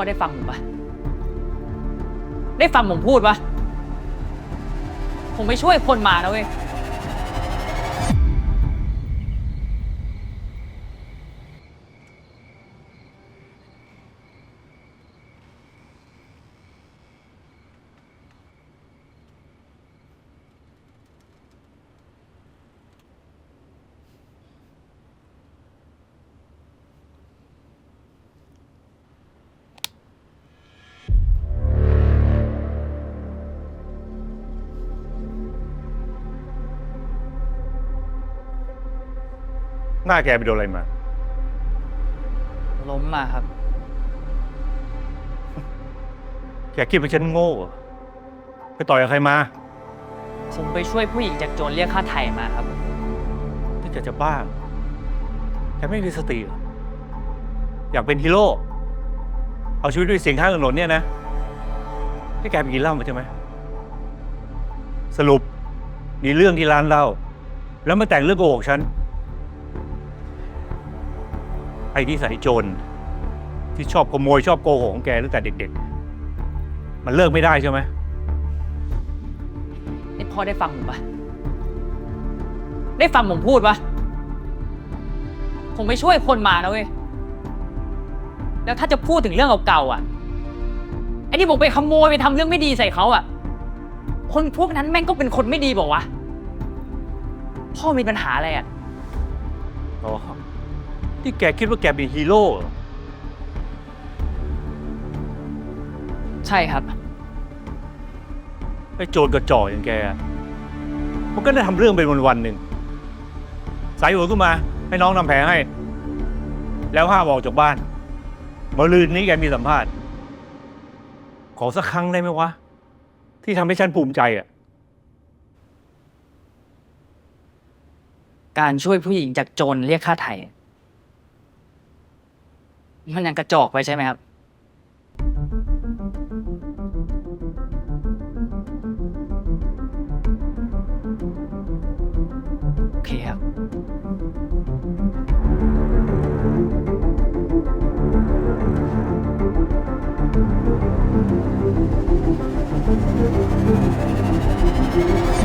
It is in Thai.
พ่อได้ฟังผมปะได้ฟังผมพูดปะผมไปช่วยคนมานะเว้ย หน้าแกไปโดนอะไรมา ล้มมาครับ แกคิดว่าฉันโง่เหรอไปต่อยกับใครมาผมไปช่วยผู้หญิงจากโจรเรียกค่าไถ่มาครับที่แกจะบ้าแกไม่มีสติเหรออยากเป็นฮีโร่ เอาชีวิตด้วยเสียงข้างถนนเนี่ยนะที่แกไปกินเหล้ามาใช่ไหม สรุปมีเรื่องที่ร้านเหล้าแล้วมาแต่งเรื่องโกหกฉัน อ้ที่ใส่โจรที่ชอบขโมยชอบโกหกของแกตั้งแต่เด็ก ๆ มันเลิกไม่ได้ใช่ไหมนี่พ่อได้ฟังผมปะได้ฟังผมพูดปะผมไปช่วยคนมานะเว้ย แล้วถ้าจะพูดถึงเรื่องเก่าๆอะ ไอ้ที่ผมไปขโมยไปทำเรื่องไม่ดีใส่เขาอะ คนพวกนั้นแม่งก็เป็นคนไม่ดีบอกวะ พ่อมีปัญหาอะไรอะ อ๋อ ที่แกคิดว่าแกเป็นฮีโร่เหรอใช่ครับ ไอ้โจรกระจอกอย่างแกอะมันก็ได้ทำเรื่องเป็นวันๆหนึ่ง สายหัวขึ้นมาให้น้องทำแผลให้ แล้วห้ามออกจากบ้านมาลืนนี้แกมีสัมภาษณ์ ขอสักครั้งได้ไหมวะ ที่ทำให้ฉันภูมิใจอะ การช่วยผู้หญิงจากโจรเรียกค่าไถ่ มันยังกระจอกไปใช่ไหมครับ โอเคครับ Thank.